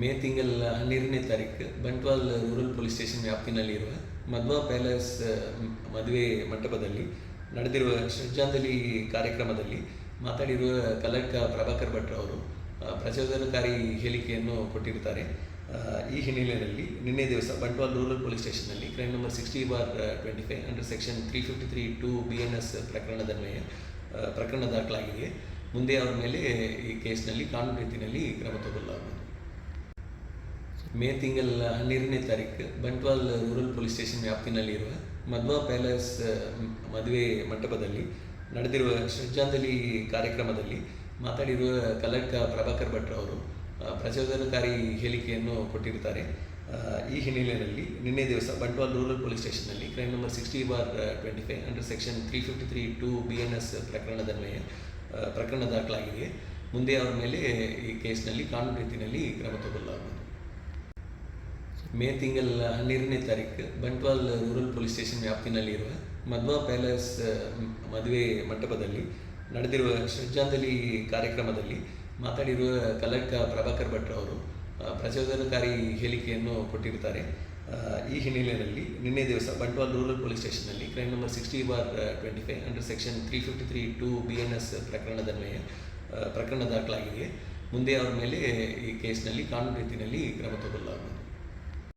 ಮೇ ತಿಂಗಳ ಹನ್ನೆರಡನೇ ತಾರೀಕು ಬಂಟ್ವಾಲ್ ರೂರಲ್ ಪೊಲೀಸ್ ಸ್ಟೇಷನ್ ವ್ಯಾಪ್ತಿನಲ್ಲಿರುವ ಮಧ್ವಾ ಪ್ಯಾಲೇಸ್ ಮದುವೆ ಮಂಟಪದಲ್ಲಿ ನಡೆದಿರುವ ಶ್ರದ್ಧಾಂಜಲಿ ಕಾರ್ಯಕ್ರಮದಲ್ಲಿ ಮಾತಾಡಿರುವ ಕಲಕ ಪ್ರಭಾಕರ್ ಭಟ್ ಅವರು ಪ್ರಚೋದನಕಾರಿ ಹೇಳಿಕೆಯನ್ನು ಕೊಟ್ಟಿರ್ತಾರೆ ಈ ಹಿನ್ನೆಲೆಯಲ್ಲಿ ನಿನ್ನೆ ದಿವಸ Bantwal rural police ಸ್ಟೇಷನ್ನಲ್ಲಿ crime number sixty bar twenty five under section three fifty three two B N S ಪ್ರಕರಣದನ್ವಯ ಪ್ರಕರಣ ದಾಖಲಾಗಿದೆ. ಮುಂದೆ ಅವರ ಮೇಲೆ ಈ ಕೇಸ್ನಲ್ಲಿ ಕಾನೂನು ರೀತಿಯಲ್ಲಿ ಕ್ರಮ ತಗೊಳ್ಳಲಾಗುವುದು. ಮೇ ತಿಂಗಳ ಹನ್ನೆರಡನೇ ತಾರೀಕು ಬಂಟ್ವಾಲ್ ರೂರಲ್ ಪೊಲೀಸ್ ಸ್ಟೇಷನ್ ವ್ಯಾಪ್ತಿನಲ್ಲಿರುವ ಮಧ್ವಾ ಪ್ಯಾಲೇಸ್ ಮದುವೆ ಮಂಟಪದಲ್ಲಿ ನಡೆದಿರುವ ಶ್ರದ್ಧಾಂಜಲಿ ಕಾರ್ಯಕ್ರಮದಲ್ಲಿ ಮಾತಾಡಿರುವ ಕಲಕ ಪ್ರಭಾಕರ್ ಭಟ್ ಅವರು ಪ್ರಚೋದನಕಾರಿ ಹೇಳಿಕೆಯನ್ನು ಕೊಟ್ಟಿರ್ತಾರೆ ಈ ಹಿನ್ನೆಲೆಯಲ್ಲಿ ನಿನ್ನೆ ದಿವಸ Bantwal rural police ಸ್ಟೇಷನ್ನಲ್ಲಿ crime number sixty bar twenty five under section three fifty three two B N S ಪ್ರಕರಣದ ಮೇಲೆ ಪ್ರಕರಣ ದಾಖಲಾಗಿದೆ. ಮುಂದೆ ಅವರ ಮೇಲೆ ಈ ಕೇಸ್ನಲ್ಲಿ ಕಾನೂನು ರೀತಿಯಲ್ಲಿ ಕ್ರಮ ತಗೊಳ್ಳಲಾಗುವುದು. ಮೇ ತಿಂಗಳ ಹನ್ನೆರಡನೇ ತಾರೀಕು ಬಂಟ್ವಾಲ್ ರೂರಲ್ ಪೊಲೀಸ್ ಸ್ಟೇಷನ್ ವ್ಯಾಪ್ತಿನಲ್ಲಿರುವ ಮಧ್ವಾ ಪ್ಯಾಲೇಸ್ ಮದುವೆ ಮಂಟಪದಲ್ಲಿ ನಡೆದಿರುವ ಶ್ರದ್ಧಾಂಜಲಿ ಕಾರ್ಯಕ್ರಮದಲ್ಲಿ ಮಾತಾಡಿರುವ ಕಲಕ ಪ್ರಭಾಕರ್ ಭಟ್ ಅವರು ಪ್ರಚೋದನಕಾರಿ ಹೇಳಿಕೆಯನ್ನು ಕೊಟ್ಟಿರ್ತಾರೆ ಈ ಹಿನ್ನೆಲೆಯಲ್ಲಿ ನಿನ್ನೆ ದಿವಸ Bantwal rural police ಸ್ಟೇಷನ್ನಲ್ಲಿ crime number sixty bar twenty five under section three fifty three two B N S ಪ್ರಕರಣದನ್ವಯ ಪ್ರಕರಣ ದಾಖಲಾಗಿದೆ. ಮುಂದೆ ಅವರ ಮೇಲೆ ಈ ಕೇಸ್ನಲ್ಲಿ ಕಾನೂನು ರೀತಿಯಲ್ಲಿ ಕ್ರಮ ತಗೊಳ್ಳಲಾಗುವುದು.